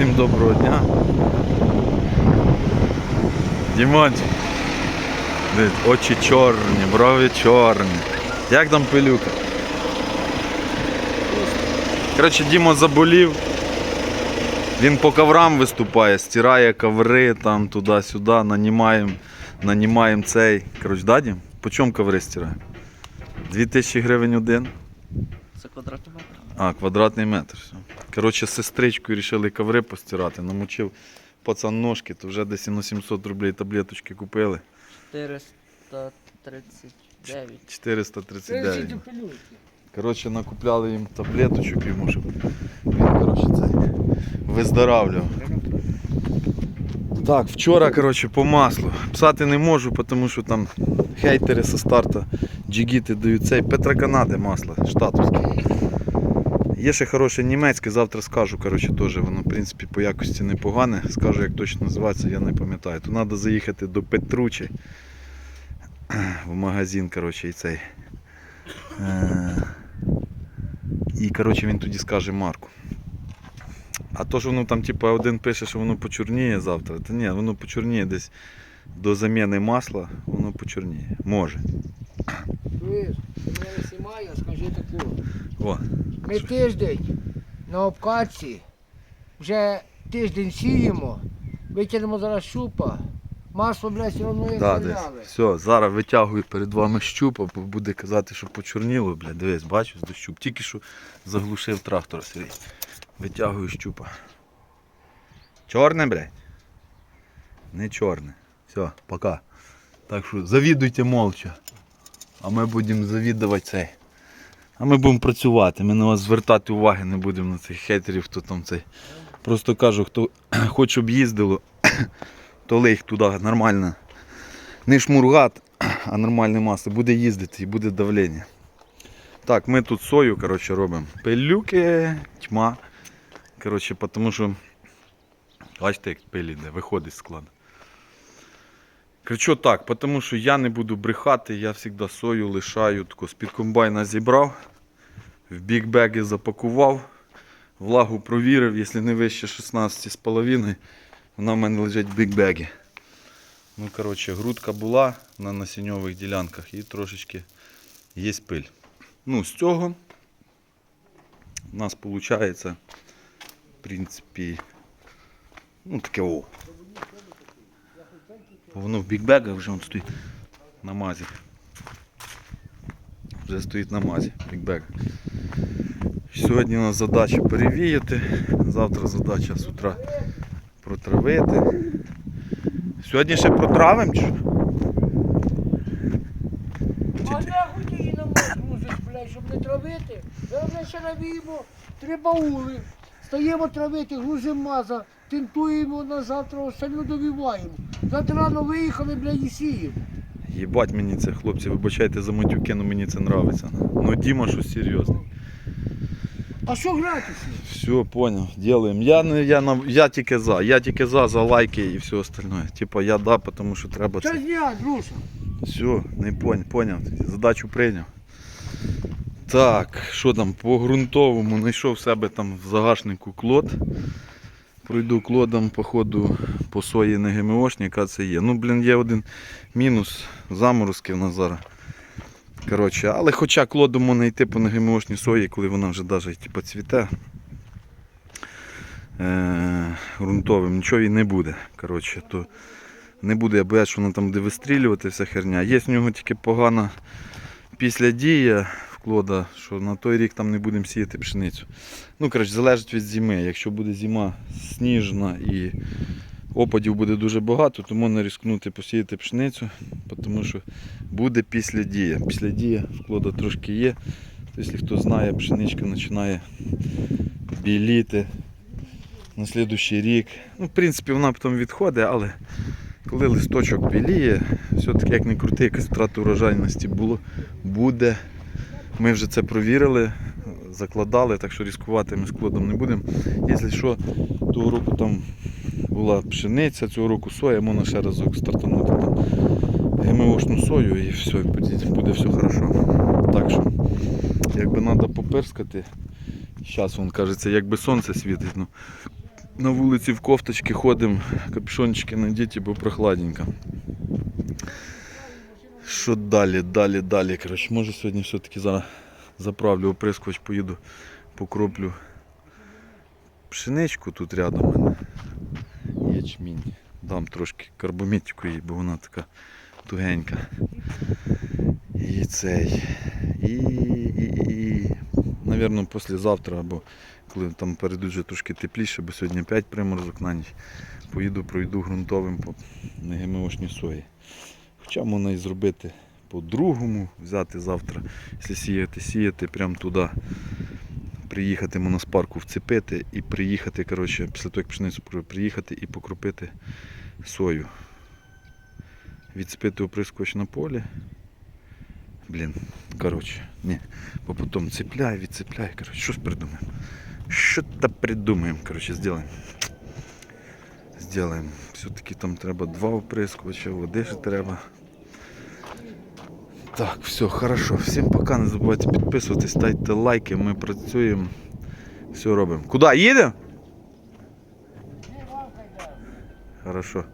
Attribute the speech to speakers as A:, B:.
A: Всім доброго дня. Дімончик. Очі чорні, брови чорні. Як там пилюка? Коротше, Діма заболів. Він по коврам виступає, стирає коври там туди-сюди, нанімаємо, нанімаємо цей. Коротше, да, Дім? По чому коври стираємо? 2000 гривень один.
B: Це квадратний метр.
A: А, квадратний метр. Все. Коротше, з сестричкою вирішили коври постирати. Намочив пацан ножки, то вже десь на 700 рублей таблеточки купили.
B: 439.
A: 439. Коротше, накупляли їм таблеточок йому, щоб він коротше, цей, виздоравлював. Так, вчора коротше, по маслу. Писати не можу, тому що там хейтери зі старта джигіти дають цей Петроканади масло штатовське. Є ще хороше німецьке, завтра скажу, коротше, теж воно в принципі по якості непогане. Скажу, як точно називається, я не пам'ятаю. То треба заїхати до Петручі в магазин, коротше, і цей. Е, І коротше він тоді скаже марку. А то, що воно там, типу, один пише, що воно почорніє завтра, то ні, воно почорніє десь до заміни масла, воно почорніє. Може.
C: Чуєш, ти мене знімає, скажи таку.
A: О,
C: Ми тиждень на обкатці, вже тиждень сіємо, витягнемо зараз щупа, масло, блядь, все одно як
A: да, десь.
C: заляли.
A: Все, зараз витягую перед вами щупа, бо буде казати, що почорніло, блядь, дивись, бачиш, до щуп. Тільки що заглушив трактор свій. Витягую щупа. Чорне, блядь? Не чорне. Все, пока. Так що завідуйте молча. А ми будемо завідувати цей. А ми будемо працювати. Ми на вас звертати уваги не будемо на цих хейтерів, хто там цей. Просто кажу, хто хоч щоб їздило, то лих туди нормально. Не шмургат, а нормальне масло. Буде їздити і буде давлення. Так, ми тут сою коротше, робимо. Пилюки, тьма. Коротше, тому що. Бачите, як пиль іде, виходить з складу. Кричу так, тому що я не буду брехати, я завжди сою лишаю, тако з-під комбайна зібрав, в бікбеги запакував, влагу провірив, якщо не вище 16,5, вона в мене лежить в бікбегі. Ну, коротше, грудка була на насінньових ділянках і трошечки є пиль. Ну, з цього у нас виходить, в принципі, ну таке о. Воно в бікбегах вже он стоїть на мазі. Вже стоїть на мазі бікбег. Сьогодні у нас задача перевіяти, завтра задача з утра протравити. Сьогодні ще протравимо чи що?
C: А нахуй ти її на мать блядь, щоб не травити. Зараз ще навіємо три баули. Стаємо травити, грузимо маза, тентуємо на завтра, остальну довіваємо. Завтра рано виїхали, блядь, і сіємо.
A: Єбать мені це, хлопці, вибачайте за матюки, але мені це нравиться. Ну Діма щось серйозне.
C: А що гратися?
A: Все, понял, делаем. Я, не- я, на- я тільки за. Я тільки за, за лайки і все остальное. Типа я да, тому що треба
C: Час
A: це.
C: дня, друже.
A: Все, не понял, понял. Задачу прийняв. Так, що там, по ґрунтовому знайшов в себе там в загашнику клод. Пройду клодом, походу, по сої не ГМОшні, яка це є. Ну, блін, є один мінус заморозки в нас зараз. Коротше, але хоча клодом можна йти по ГМОшній сої, коли вона вже навіть типу, цвіте. Е, ґрунтовим, нічого і не буде. Коротше, то не буде, я боюсь, що воно там буде вистрілювати вся херня. Є в нього тільки погана після дія вклода, що на той рік там не будемо сіяти пшеницю. Ну, коротше, залежить від зими. Якщо буде зима сніжна і опадів буде дуже багато, то можна ризикнути посіяти пшеницю, тому що буде після дія. Після дія вклода трошки є. Якщо хто знає, пшеничка починає біліти на слідущий рік. Ну, в принципі, вона потім відходить, але коли листочок біліє, все-таки як не крути, якась втрата урожайності було, буде. Ми вже це провірили, закладали, так що ризикувати ми складом не будемо. Якщо що, того року там була пшениця, цього року соя, можна ще разок стартанути там ГМОшну сою і все, буде, все хорошо. Так що, якби треба поперскати, зараз він кажеться, якби сонце світить, ну на вулиці в кофточки ходимо, капюшончики надіті, бо прохладненько. Що далі, далі, далі. Коротше, може сьогодні все-таки за, заправлю оприскувач, поїду покроплю пшеничку тут рядом. Ячмінь. Дам трошки карбомітику їй, бо вона така тугенька. І цей. І, і, і. Навірно, післязавтра, або коли там перейдуть вже трошки тепліше, бо сьогодні 5 приморозок на ніч. Поїду, пройду ґрунтовим по ГМОшній сої. Хоча можна і зробити по-другому, взяти завтра, якщо сіяти, сіяти прямо туди. Приїхати моноспарку вцепити і приїхати, коротше, після того, як пшеницю приїхати і покропити сою. Відцепити оприскувач на полі. Блін, коротше, ні. Бо потім цепляй, відцепляй, коротше, щось придумаємо. Що-то придумаємо, коротше, зробимо. Зробимо. Все-таки там треба два оприскувача, води ще треба. Так, все, хорошо. Всім пока. Не забувайте підписуватись, ставте лайки. Ми працюємо. Все робимо. Куди? Їдемо? Хорошо.